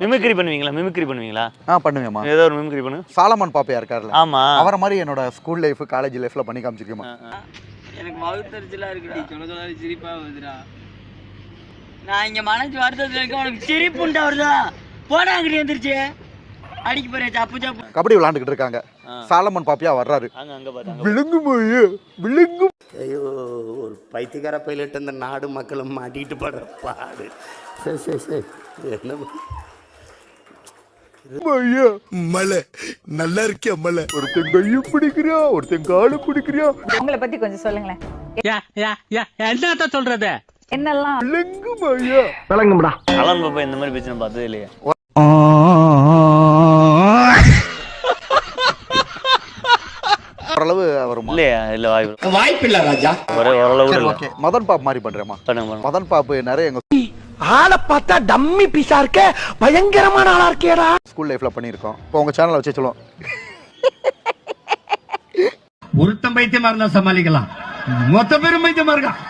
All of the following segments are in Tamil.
மிமிக்ரி பண்ணுவீங்களா? மிமிக்ரி பண்ணுவீங்களா? ஆ பண்ணுவேம்மா. ஏதோ ஒரு மிமிக்ரி பண்ணு. சாலமன் பாப்பையா இருக்கார்ல. ஆமா. அவரை மாதிரி என்னோட ஸ்கூல் லைஃப் காலேஜ் லைஃப்ல பண்ணி காமிச்சிருக்கேமா எனக்கு வகுத்தறிச்சலா இருக்குடி. சொல்ல சொல்ல சிரிப்பா வருதுடா. நான் இங்க மனசு வருத்தத்துல இருக்க உனக்கு சிரிப்புண்டா வருதா? போடா அங்கிட்டு வந்துருச்சு அடிக்க போறேன் சப்பு சப்பு. கபடி விளாண்டுக்கிட்டு இருக்காங்க. சாலமன் பாப்பியா வர்றாரு. அங்க அங்க பாத்து விழுங்குமாயே விழுங்கும். ஐயோ ஒரு பைத்தியக்கார பைலட் இந்த நாடு மக்களும் மாட்டிட்டு படுற பாடு. சரி சரி சரி என்ன? ஐயா மலை நல்லா இருக்கியா மலை? ஒருத்தன் கையை பிடிக்கிறியா? ஒருத்தன் காலை பிடிக்கிறியா? உங்களை பத்தி கொஞ்சம் சொல்லுங்களேன். என்னத்த சொல்றது? என்னெல்லாம்? விழுங்குமாயா அலன் பாப்பா இந்த மாதிரி பிரச்சனை பார்த்ததே இல்லையா. ஓரளவு வருமா இல்லையா? இல்ல வாய்ப்பு வாய்ப்பில்லை ராஜா. ஒரே ஓரளவு இல்ல மதன் பாப் மாதிரி பண்றேம்மா. பண்ணுங்க பண்ணுங்க. மதன் பாப்பு நிறைய எங்க ஆளை பார்த்தா டம்மி பீஸா இருக்க பயங்கரமான ஆளா இருக்கேடா. ஸ்கூல் லைஃப்ல பண்ணியிருக்கோம். இப்போ உங்க சேனலை வச்சு சொல்லுவோம். ஒருத்தன் பைத்தியமா இருந்தா சமாளிக்கலாம். மொத்த பேரும் பைத்தியமா இருக்கான்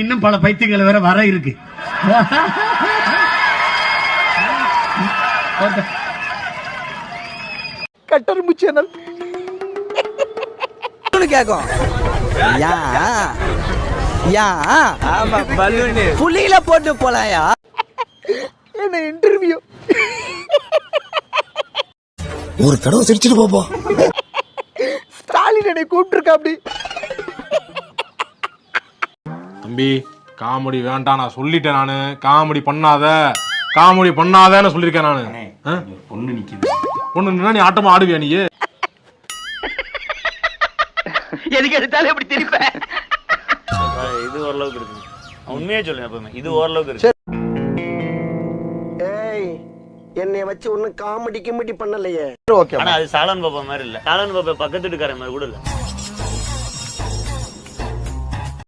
இன்னும் பல பைத்தியங்கள் வேற வர இருக்கு. கட்டரும்பு சேனல் கேக்கும். யா? ஆமா பலூனு. புலியில போட்டு போலாயா? என்ன இன்டர்வியூ ஒரு தடவை சிரிச்சிட்டு போப்போம் ஸ்டாலின் என்னை கூப்பிட்டுருக்கா அப்படி. தம்பி காமெடி வேண்டாம் நான் சொல்லிட்டேன் நானு. காமெடி பண்ணாத. காமெடி பண்ணாதேன்னு சொல்லியிருக்கேன் நானு? பொண்ணு நிக்குது. பொண்ணு நின்னா நீ ஆட்டமா ஆடுவியா நீ எதுக்கு எடுத்தாலும் எப்படி திருப்பேன் இது ஓரளவுக்கு இருக்கு உண்மையே சொல்லுங்க எப்பவுமே. இது ஓரளவுக்கு இருக்கு. ஏய் என்னைய வச்சு ஒன்னும் காமெடி கிமெடி பண்ணலையே. ஓகே ஆனா அது சாலன் பாப்பா மாதிரி இல்ல. சாலன் பாப்பா பக்கத்து வீட்டுக்காரன் மாதிரி கூட இல்ல.